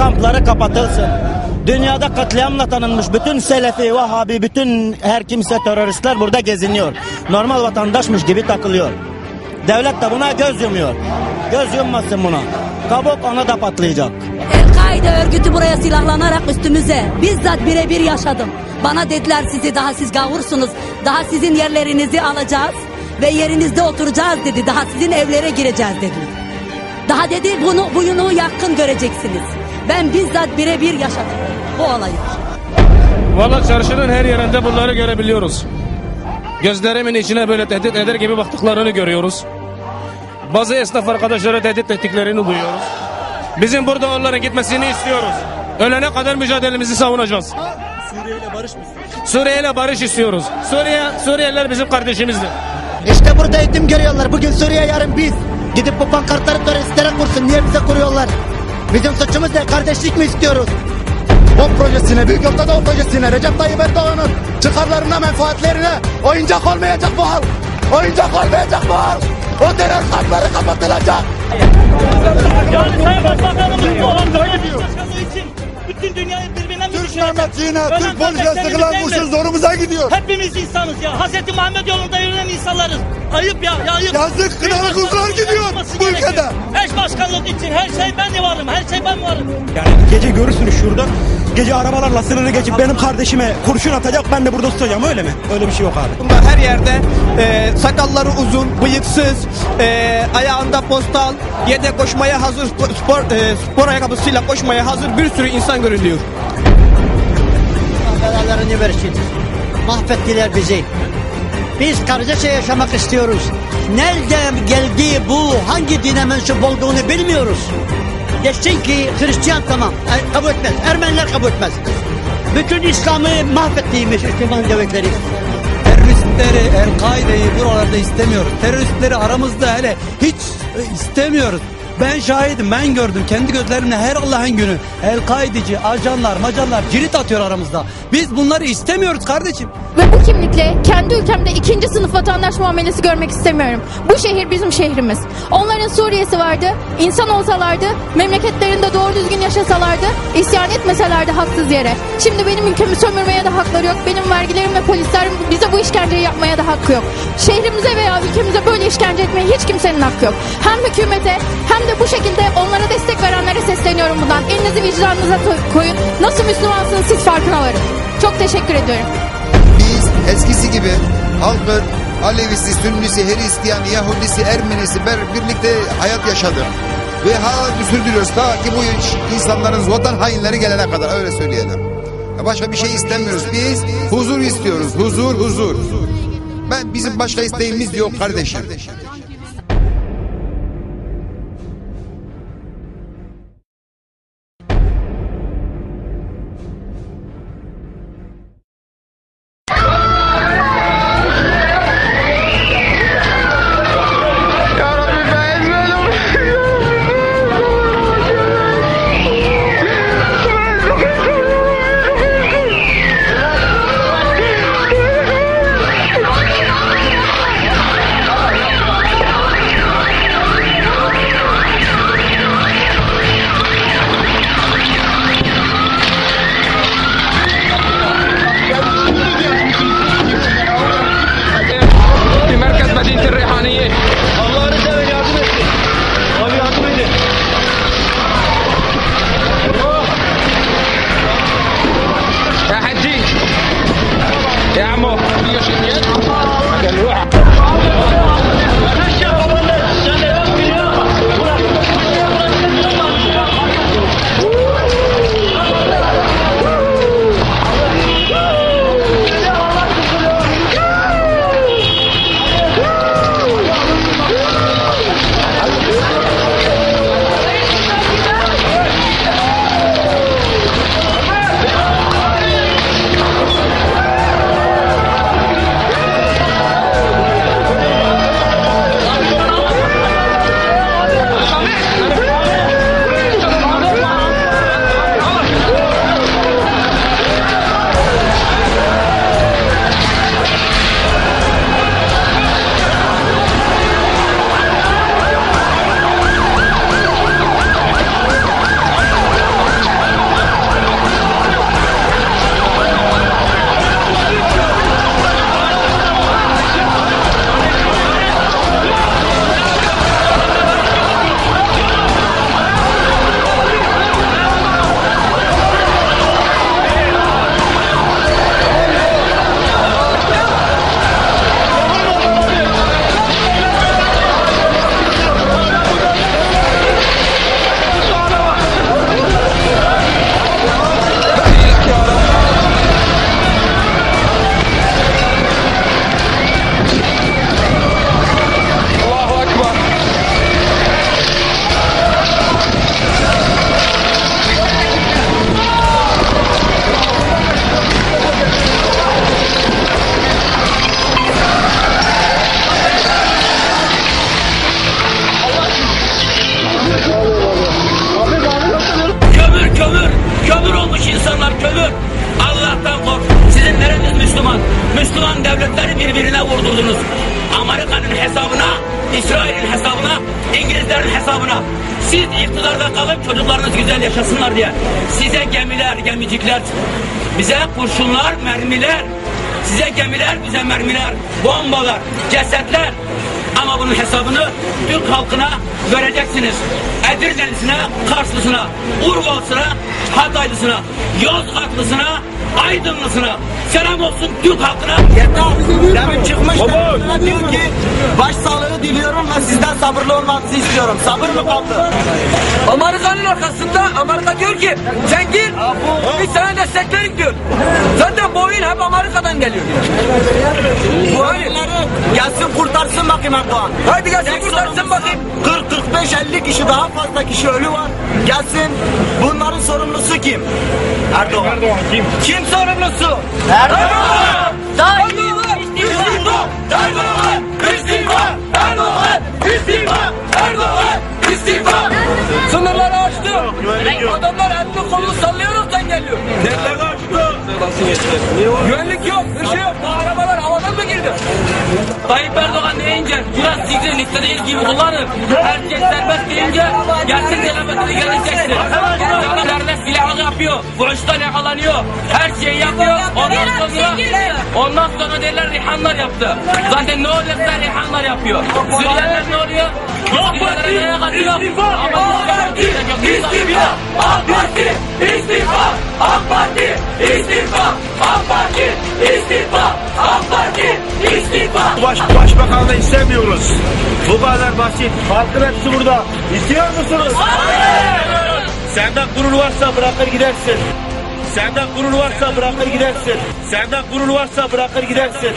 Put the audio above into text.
kampları kapatılsın. Dünyada katliamla tanınmış bütün Selefi, Vahabi, bütün her kimse teröristler burada geziniyor. Normal vatandaşmış gibi takılıyor. Devlet de buna göz yumuyor. Göz yummasın buna. Kabuk ona da patlayacak. El-Kaide örgütü buraya silahlanarak üstümüze bizzat birebir yaşadım. Bana dediler sizi daha siz gavursunuz. Daha sizin yerlerinizi alacağız ve yerinizde oturacağız dedi. Daha sizin evlere gireceğiz dedi. Daha dedi bunu buyunu yakın göreceksiniz. Ben bizzat birebir yaşadım bu olayı. Valla çarşının her yerinde bunları görebiliyoruz. Gözlerimin içine böyle tehdit eder gibi baktıklarını görüyoruz. Bazı esnaf arkadaşları tehdit ettiklerini duyuyoruz. Bizim burada onların gitmesini istiyoruz. Ölene kadar mücadelemizi savunacağız. Suriye ile barış mı Suriye ile barış istiyoruz. Suriye, Suriyeliler bizim kardeşimizdir. İşte burada eğitim görüyorlar. Bugün Suriye yarın biz. Gidip bu pankartları teröristlere kursun. Niye bize kuruyorlar? Bizim suçumuz ne? Kardeşlik mi istiyoruz? O projesine, Büyük Yokta projesine, Recep Tayyip Erdoğan'ın çıkarlarına, menfaatlerine oyuncak olmayacak bu halk. Oyuncak olmayacak bu halk. O terör kampları kapatılacak. Yani Sayın Başbakanımız mi Türk değil mi? kurşun zorumuza gidiyor. Hepimiz insanız ya. Hazreti Muhammed yolunda yürüyen insanlarız. Ayıp ya, ya ayıp. Yazık, kınalı başkanlık gidiyor bu ülkede. Eş başkanlık için her şey ben de varım, her şey ben varım. Yani gece görürsünüz şurada. Gece arabalarla sınırı geçip benim kardeşime kurşun atacak ben de burada tutacağım öyle mi? Öyle bir şey yok abi. Bunda her yerde e, sakalları uzun, bıyıksız, e, ayağında postal, yedek koşmaya hazır, spor, e, spor ayakkabısıyla koşmaya hazır bir sürü insan görülüyor. Belalarını versin. Mahvettiler bizi. Biz kardeşçe yaşamak istiyoruz. Nereden geldi bu, hangi dine mensup olduğunu bilmiyoruz. Desin ki Hristiyan tamam, e, kabul etmez. Ermeniler kabul etmez. Bütün İslam'ı mahvettiymiş Müslüman devletleri. Teröristleri, El-Kaide'yi buralarda istemiyoruz. Teröristleri aramızda hele hiç e, istemiyoruz. Ben şahidim, ben gördüm kendi gözlerimle her Allah'ın günü. El-Kaideci, ajanlar, macanlar cirit atıyor aramızda. Biz bunları istemiyoruz kardeşim. Ve bu kimlikle kendi ülkemde ikinci sınıf vatandaş muamelesi görmek istemiyorum. Bu şehir bizim şehrimiz. Onların Suriye'si vardı. İnsan olsalardı, memleketlerinde doğru düzgün yaşasalardı, isyan etmeselerdi haksız yere. Şimdi benim ülkemi sömürmeye de hakları yok. Benim vergilerim ve polislerim bize bu işkenceyi yapmaya da hakkı yok. Şehrimize veya ülkemize böyle işkence etmeye hiç kimsenin hakkı yok. Hem hükümete hem de bu şekilde onlara destek verenlere sesleniyorum bundan. Elinizi vicdanınıza koyun. Nasıl Müslümansınız siz farkına varın. Çok teşekkür ediyorum. Biz eskisi gibi halkın Alevisi, Sünnisi, Hristiyan, Yahudisi, Ermenisi ber- birlikte hayat yaşadık. Ve hala sürdürüyoruz ta ki bu iş- insanların vatan hainleri gelene kadar öyle söyleyelim. Başka bir şey istemiyoruz. Biz huzur istiyoruz. Huzur, huzur. Ben bizim başka isteğimiz yok kardeşim. Te amo. Oturdunuz. Amerika'nın hesabına, İsrail'in hesabına, İngilizlerin hesabına. Siz iktidarda kalıp çocuklarınız güzel yaşasınlar diye. Size gemiler, gemicikler, bize kurşunlar, mermiler, size gemiler, bize mermiler, bombalar, cesetler. Ama bunun hesabını Türk halkına vereceksiniz. Edirnelisine, Karslısına, Urvalısına, Hataylısına, Yozgatlısına, Aydınlısına. Selam olsun Türk halkına. Demin çıkmış diyor ki baş sağlığı diliyorum ve sizden sabırlı olmanızı istiyorum. Sabır mı kaldı? Amerika'nın arkasında Amerika diyor ki sen gir biz sana desteklerik diyor. Zaten bu oyun hep Amerika'dan geliyor. Bu oyun. Gelsin kurtarsın bakayım Erdoğan. Haydi gelsin kurtarsın bakayım. 40-45-50 kişi daha fazla kişi ölü var. Gelsin bunların sorumlusu kim? Erdoğan. Erdoğan kim? Kim sorumlusu? Erdoğan. İstifa! Erdoğan! İstifa! Erdoğan! İstifa! Erdoğan! İstifa! Sınırları açtı. Adamlar elini kolunu sallıyoruz geliyor. Nerede açtı? Güvenlik yok, bir şey yok. Bu arabalar havadan mı girdi? Tayyip Erdoğan deyince biraz listedeyiz gibi kullanır. Herkes serbest deyince gelsin delametini geleceksin. Yanlarına silahı yapıyor. Fuhuştan yakalanıyor. Her şeyi yapıyor. Ondan sonra ondan sonra derler Rihanlar yaptı. Zaten ne olursa Rihanlar yapıyor. Suriyeliler ne oluyor? Suriyelilere neye katıyor? Ama İstifa! AK Parti! İstifa! AK Parti! İstifa! AK Parti! İstifa! AK Parti! İstifa! Baş, başbakanlığı istemiyoruz. Bu kadar basit. Halkın hepsi burada. İstiyor musunuz? Senden gurur varsa bırakır gidersin. Senden gurur varsa bırakır gidersin. Senden gurur varsa bırakır gidersin.